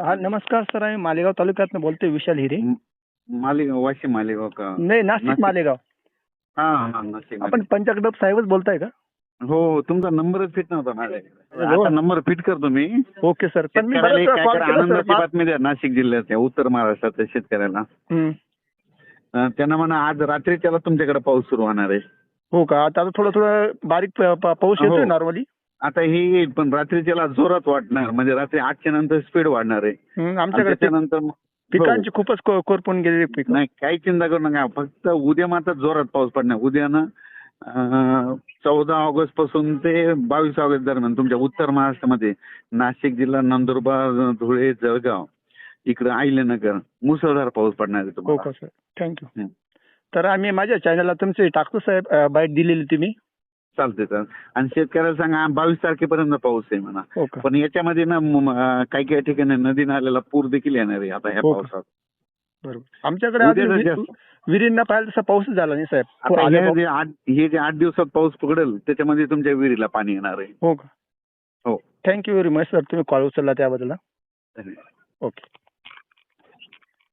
हा नमस्कार सर आम्ही मालेगाव तालुक्यातनं बोलतोय विशाल हिरे. मालेगाव वाशिम मालेगाव का? नाही नाशिक. मालेगाव. हा हा नाशिक आपण पंचकडप साहेबच बोलताय का? हो तुमचा नंबरच फिट नव्हता माझ्याकडे. हो. नंबर फिट करतो मी. ओके सर पण आनंदाची बातमी द्या नाशिक जिल्ह्याच्या उत्तर महाराष्ट्राच्या शेतकऱ्याला. त्यांना म्हणा आज रात्रीच्याला तुमच्याकडे पाऊस सुरू होणार आहे. हो का? आता थोडं थोडं बारीक पाऊस हो. येतोय नॉर्मली आता हे पण रात्रीच्याला जोरात वाढणार. म्हणजे रात्री आठच्या नंतर स्पीड वाढणार आहे. आणि आमच्याकडे ते त्याच्यानंतर मग- पिकांची खूपच को- कोरपून गेलेली पीक. नाही काही चिंता करू नका. फक्त उद्या मात्र जोरात पाऊस पडणार. उद्या ना चौदा ऑगस्टपासून ते बावीस ऑगस्ट दरम्यान तुमच्या उत्तर महाराष्ट्रामध्ये नाशिक जिल्हा नंदुरबार धुळे जळगाव इकडे आहिल्यानगर मुसळधार पाऊस पडणार आहे हो तुम्हाला का सर थँक्यू हं. तर आम्ही माझ्या चॅनलला तुमचे टाकतो साहेब बाईट दिलेली तुम्ही. चालते तर. आणि शेतकऱ्याला सांगा बावीस तारखेपर्यंत पाऊस आहे म्हणा. हो का? पण याच्यामध्ये ना म- काही काही ठिकाणी नदी नाल्याला पूर देखील येणार आहे आता ह्या हो का? पावसात. बरोबर. आमच्याकडे उद्या जर विहिरींना पाहिलं तसा पाऊसच झाला नाही साहेब. तो आता आल्या हे जे आठ हे जे आठ दिवसात पाऊस पकडेल त्याच्यामध्ये तुमच्या विहिरीला पाणी येणार आहे. हो का? हो. Thank you very much sir तुम्ही कॉल उचलला त्याबद्दल धन्यवाद. ओके